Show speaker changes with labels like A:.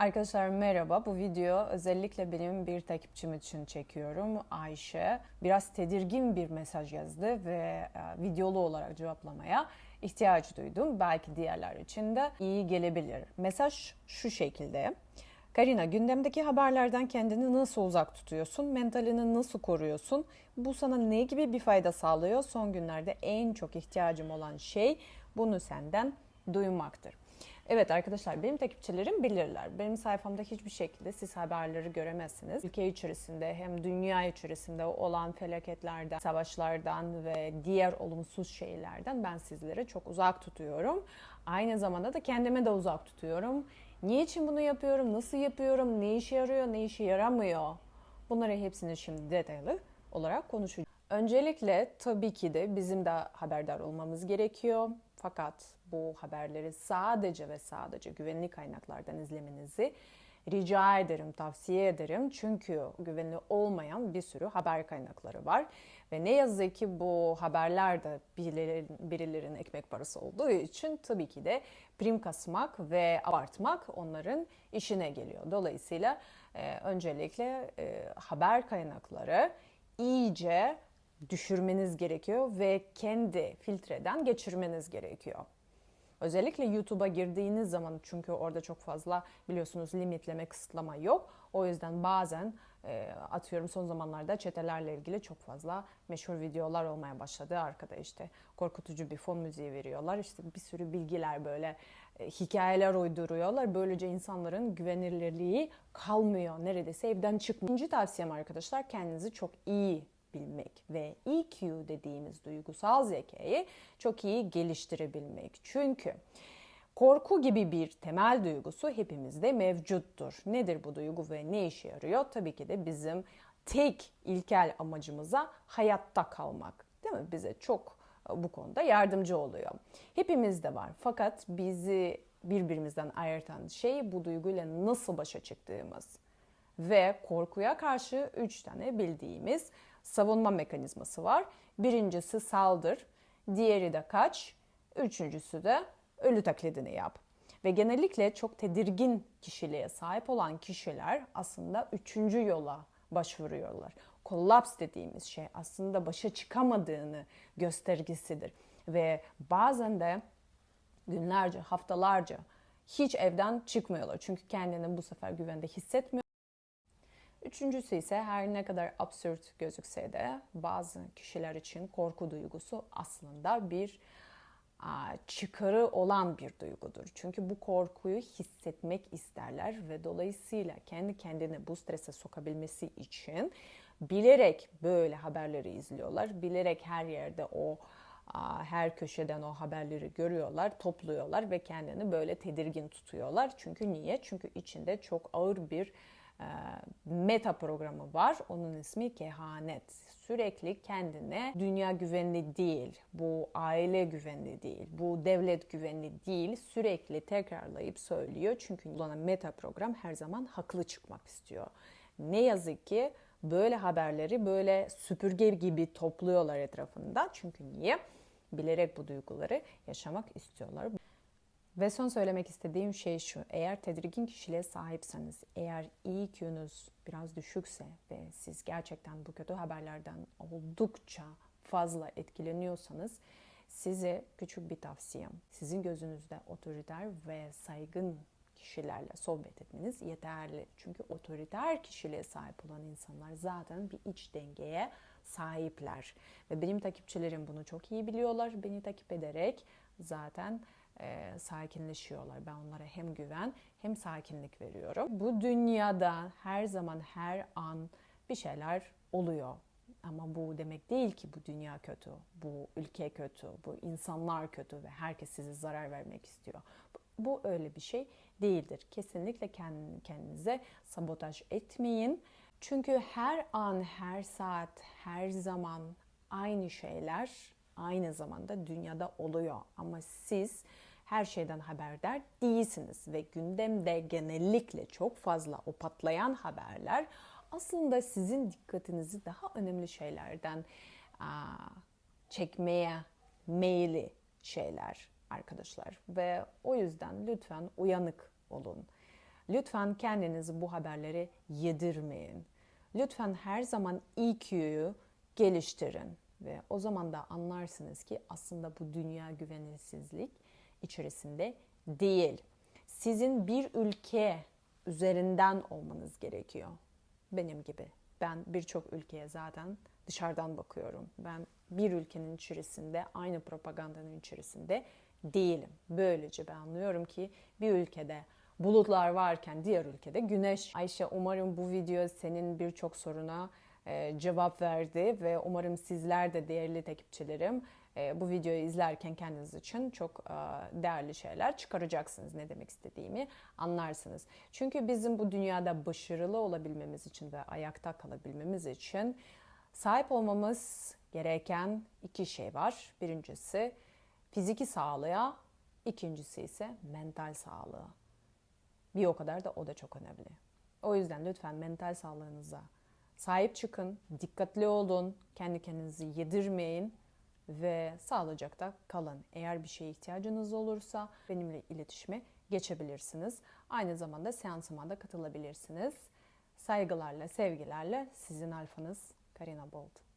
A: Arkadaşlar merhaba. Bu video özellikle benim bir takipçim için çekiyorum. Ayşe biraz tedirgin bir mesaj yazdı ve e, videolu olarak cevaplamaya ihtiyaç duydum. Belki diğerler için de iyi gelebilir. Mesaj şu şekilde. Karina gündemdeki haberlerden kendini nasıl uzak tutuyorsun? Mentalini nasıl koruyorsun? Bu sana ne gibi bir fayda sağlıyor? Son günlerde en çok ihtiyacım olan şey bunu senden duymaktır. Evet arkadaşlar benim takipçilerim bilirler. Benim sayfamda hiçbir şekilde siz haberleri göremezsiniz. Ülke içerisinde hem dünya içerisinde olan felaketlerden, savaşlardan ve diğer olumsuz şeylerden ben sizlere çok uzak tutuyorum. Aynı zamanda da kendime de uzak tutuyorum. Niçin bunu yapıyorum, nasıl yapıyorum, ne işe yarıyor, ne işe yaramıyor? Bunları hepsini şimdi detaylı olarak konuşacağım. Öncelikle tabii ki de bizim de haberdar olmamız gerekiyor. Fakat bu haberleri sadece ve sadece güvenli kaynaklardan izlemenizi rica ederim, tavsiye ederim. Çünkü güvenli olmayan bir sürü haber kaynakları var. Ve ne yazık ki bu haberler de birilerin, birilerinin ekmek parası olduğu için tabii ki de prim kasmak ve abartmak onların işine geliyor. Dolayısıyla e, öncelikle e, haber kaynakları iyice düşürmeniz gerekiyor ve kendi filtreden geçirmeniz gerekiyor. Özellikle YouTube'a girdiğiniz zaman çünkü orada çok fazla biliyorsunuz limitleme, kısıtlama yok. O yüzden bazen e, atıyorum son zamanlarda çetelerle ilgili çok fazla meşhur videolar olmaya başladı. Arkada işte korkutucu bir fon müziği veriyorlar. İşte bir sürü bilgiler böyle e, hikayeler uyduruyorlar. Böylece insanların güvenilirliği kalmıyor. Neredeyse evden çıkmıyor. İkinci tavsiyem arkadaşlar kendinizi çok iyi bilmek ve EQ dediğimiz duygusal zekayı çok iyi geliştirebilmek. Çünkü korku gibi bir temel duygusu hepimizde mevcuttur. Nedir bu duygu ve ne işe yarıyor? Tabii ki de bizim tek ilkel amacımıza hayatta kalmak. Değil mi? Bize çok bu konuda yardımcı oluyor. Hepimizde var. Fakat bizi birbirimizden ayırtan şey bu duyguyla nasıl başa çıktığımız ve korkuya karşı üç tane bildiğimiz savunma mekanizması var. Birincisi saldır, diğeri de kaç, üçüncüsü de ölü taklidini yap. Ve genellikle çok tedirgin kişiliğe sahip olan kişiler aslında üçüncü yola başvuruyorlar. Kollaps dediğimiz şey aslında başa çıkamadığını göstergesidir. Ve bazen de günlerce, haftalarca hiç evden çıkmıyorlar. Çünkü kendini bu sefer güvende hissetmiyor. Üçüncüsü ise her ne kadar absürt gözükse de bazı kişiler için korku duygusu aslında bir çıkarı olan bir duygudur. Çünkü bu korkuyu hissetmek isterler ve dolayısıyla kendi kendini bu strese sokabilmesi için bilerek böyle haberleri izliyorlar. Bilerek her yerde o her köşeden o haberleri görüyorlar, topluyorlar ve kendini böyle tedirgin tutuyorlar. Çünkü niye? Çünkü içinde çok ağır bir meta programı var. Onun ismi kehanet. Sürekli kendine dünya güvenli değil, bu aile güvenli değil, bu devlet güvenli değil sürekli tekrarlayıp söylüyor. Çünkü kullanan meta program her zaman haklı çıkmak istiyor. Ne yazık ki böyle haberleri böyle süpürge gibi topluyorlar etrafında. Çünkü niye? Bilerek bu duyguları yaşamak istiyorlar. Ve son söylemek istediğim şey şu. Eğer tedirgin kişiliğe sahipseniz, eğer EQ'nuz biraz düşükse ve siz gerçekten bu kötü haberlerden oldukça fazla etkileniyorsanız size küçük bir tavsiyem. Sizin gözünüzde otoriter ve saygın kişilerle sohbet etmeniz yeterli. Çünkü otoriter kişiliğe sahip olan insanlar zaten bir iç dengeye sahipler. Ve benim takipçilerim bunu çok iyi biliyorlar. Beni takip ederek zaten e, sakinleşiyorlar. Ben onlara hem güven hem sakinlik veriyorum. Bu dünyada her zaman her an bir şeyler oluyor. Ama bu demek değil ki bu dünya kötü, bu ülke kötü, bu insanlar kötü ve herkes size zarar vermek istiyor. Bu öyle bir şey değildir. Kesinlikle kendinize sabotaj etmeyin. Çünkü her an, her saat, her zaman aynı şeyler aynı zamanda dünyada oluyor. Ama siz her şeyden haberdar değilsiniz ve gündemde genellikle çok fazla o patlayan haberler aslında sizin dikkatinizi daha önemli şeylerden çekmeye meyilli şeyler arkadaşlar ve o yüzden lütfen uyanık olun. Lütfen kendinizi bu haberleri yedirmeyin. Lütfen her zaman EQ'yu geliştirin ve o zaman da anlarsınız ki aslında bu dünya güvensizlik içerisinde değil. Sizin bir ülke üzerinden olmanız gerekiyor. Benim gibi. Ben birçok ülkeye zaten dışarıdan bakıyorum. Ben bir ülkenin içerisinde, aynı propagandanın içerisinde değilim. Böylece ben anlıyorum ki bir ülkede bulutlar varken diğer ülkede güneş. Ayşe umarım bu video senin birçok soruna cevap verdi ve umarım sizler de değerli takipçilerim e, bu videoyu izlerken kendiniz için çok e, değerli şeyler çıkaracaksınız. Ne demek istediğimi anlarsınız. Çünkü bizim bu dünyada başarılı olabilmemiz için ve ayakta kalabilmemiz için sahip olmamız gereken iki şey var. Birincisi fiziki sağlığa, ikincisi ise mental sağlığa. Bir o kadar da o da çok önemli. O yüzden lütfen mental sağlığınıza sahip çıkın, dikkatli olun, kendi kendinizi yedirmeyin ve sağlıcakla kalın. Eğer bir şeye ihtiyacınız olursa benimle iletişime geçebilirsiniz. Aynı zamanda seansıma da katılabilirsiniz. Saygılarla, sevgilerle sizin alfanız Karina Bolt.